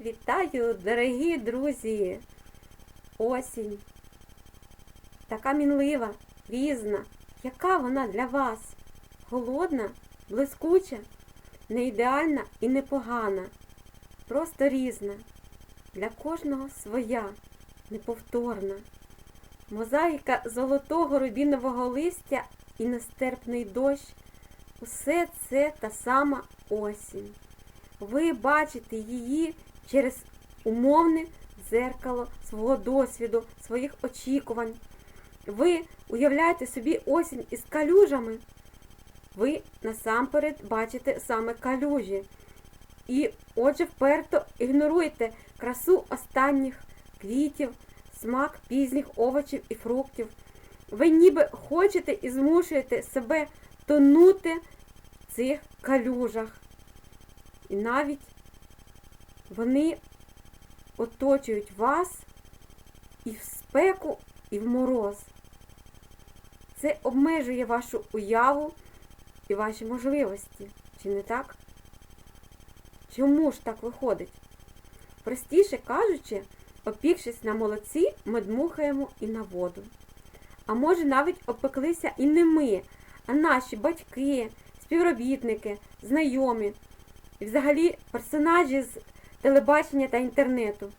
Вітаю, дорогі друзі! Осінь. Така мінлива, різна. Яка вона для вас? Голодна, блискуча, не ідеальна і не погана. Просто різна. Для кожного своя, неповторна. Мозаїка золотого рубінового листя і нестерпний дощ. Усе це та сама осінь. Ви бачите її через умовне дзеркало свого досвіду, своїх очікувань. Ви уявляєте собі осінь із калюжами. Ви насамперед бачите саме калюжі. І отже вперто ігноруєте красу останніх квітів, смак пізніх овочів і фруктів. Ви ніби хочете і змушуєте себе тонути в цих калюжах. І навіть вони оточують вас і в спеку, і в мороз. Це обмежує вашу уяву і ваші можливості. Чи не так? Чому ж так виходить? Простіше кажучи, опікшись на молоці, ми дмухаємо і на воду. А може навіть опеклися і не ми, а наші батьки, співробітники, знайомі і взагалі персонажі з телебачення та інтернету.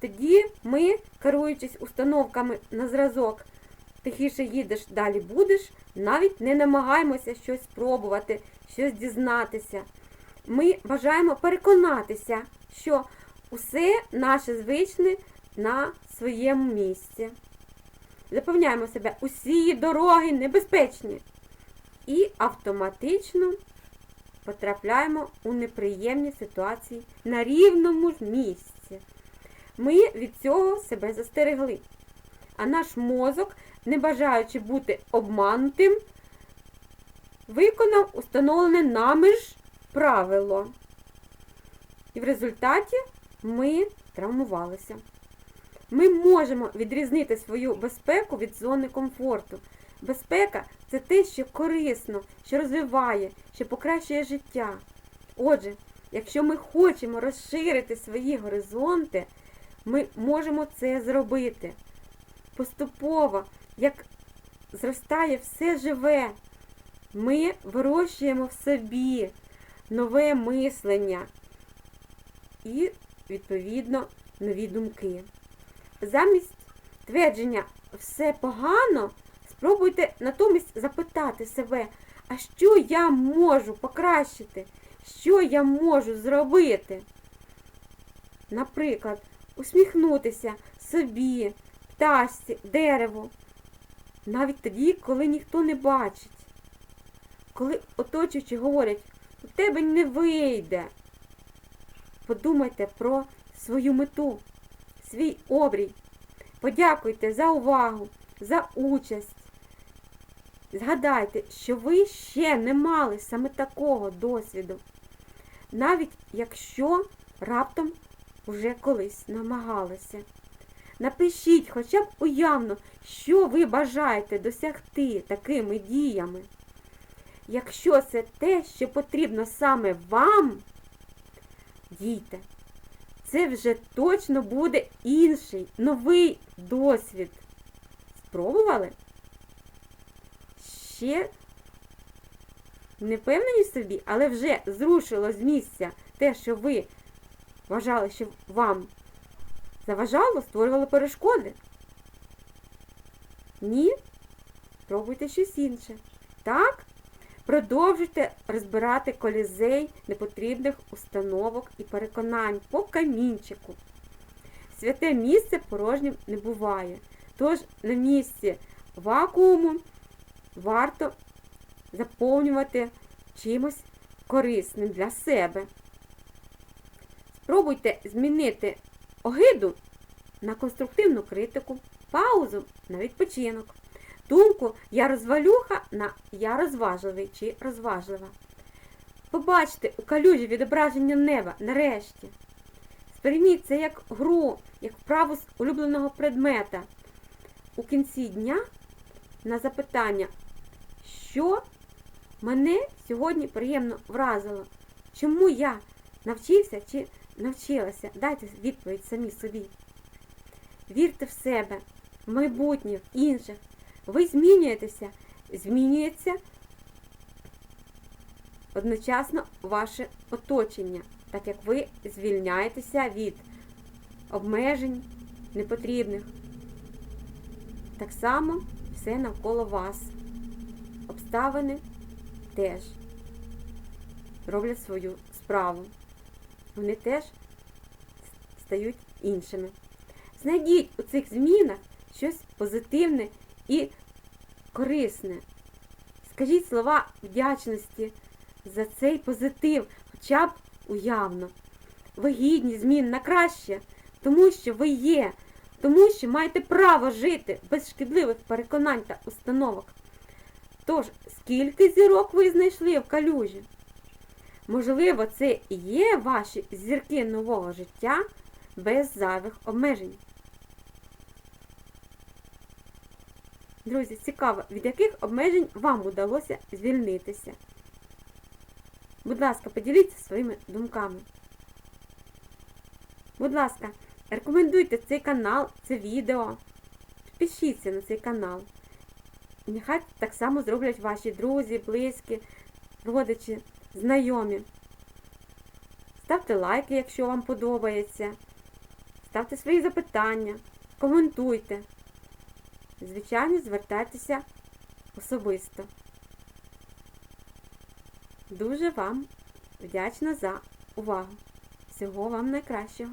Тоді ми, керуючись установками на зразок, тихіше їдеш, далі будеш, навіть не намагаємося щось спробувати, щось дізнатися. Ми бажаємо переконатися, що усе наше звичне на своєму місці. Запевняємо себе, усі дороги небезпечні. І автоматично потрапляємо у неприємні ситуації на рівному ж місці. Ми від цього себе застерегли. А наш мозок, не бажаючи бути обманутим, виконав установлене нами ж правило. І в результаті ми травмувалися. Ми можемо відрізнити свою безпеку від зони комфорту. Безпека це те, що корисно, що розвиває, що покращує життя. Отже, якщо ми хочемо розширити свої горизонти, ми можемо це зробити. Поступово, як зростає все живе, ми вирощуємо в собі нове мислення і, відповідно, нові думки. Замість твердження все погано. Спробуйте натомість запитати себе, а що я можу покращити? Що я можу зробити? Наприклад, усміхнутися собі, пташці, дереву. Навіть тоді, коли ніхто не бачить. Коли оточуючі говорять, у тебе не вийде. Подумайте про свою мету, свій обрій. Подякуйте за увагу, за участь. Згадайте, що ви ще не мали саме такого досвіду, навіть якщо раптом вже колись намагалися. Напишіть хоча б уявно, що ви бажаєте досягти такими діями. Якщо це те, що потрібно саме вам, дійте, це вже точно буде інший, новий досвід. Спробували? Ще не впевнені в собі, але вже зрушило з місця те, що ви вважали, що вам заважало, створювало перешкоди. Ні? Пробуйте щось інше. Так? Продовжуйте розбирати колізей непотрібних установок і переконань по камінчику. Святе місце порожнім не буває. Тож на місці вакууму варто заповнювати чимось корисним для себе. Спробуйте змінити огиду на конструктивну критику, паузу на відпочинок. Думку я розвалюха на я розважливий чи розважлива. Побачте у калюжі відображення неба нарешті. Сприйміть це як гру, як вправу з улюбленого предмета. У кінці дня на запитання, що мене сьогодні приємно вразило, чому я навчився чи навчилася? Дайте відповідь самі собі. Вірте в себе, в майбутнє, в інших. Ви змінюєтеся, змінюється одночасно ваше оточення, так як ви звільняєтеся від обмежень непотрібних. Так само все навколо вас. Обставини теж роблять свою справу. Вони теж стають іншими. Знайдіть у цих змінах щось позитивне і корисне. Скажіть слова вдячності за цей позитив, хоча б уявно. Ви гідні змін на краще, тому що ви є, тому що маєте право жити без шкідливих переконань та установок. Тож, скільки зірок ви знайшли в калюжі? Можливо, це і є ваші зірки нового життя без зайвих обмежень. Друзі, цікаво, від яких обмежень вам удалося звільнитися? Будь ласка, поділіться своїми думками. Будь ласка, рекомендуйте цей канал, це відео. Підпишіться на цей канал. І нехай так само зроблять ваші друзі, близькі, родичі, знайомі. Ставте лайки, якщо вам подобається. Ставте свої запитання, коментуйте. Звичайно, звертайтеся особисто. Дуже вам вдячна за увагу. Всього вам найкращого!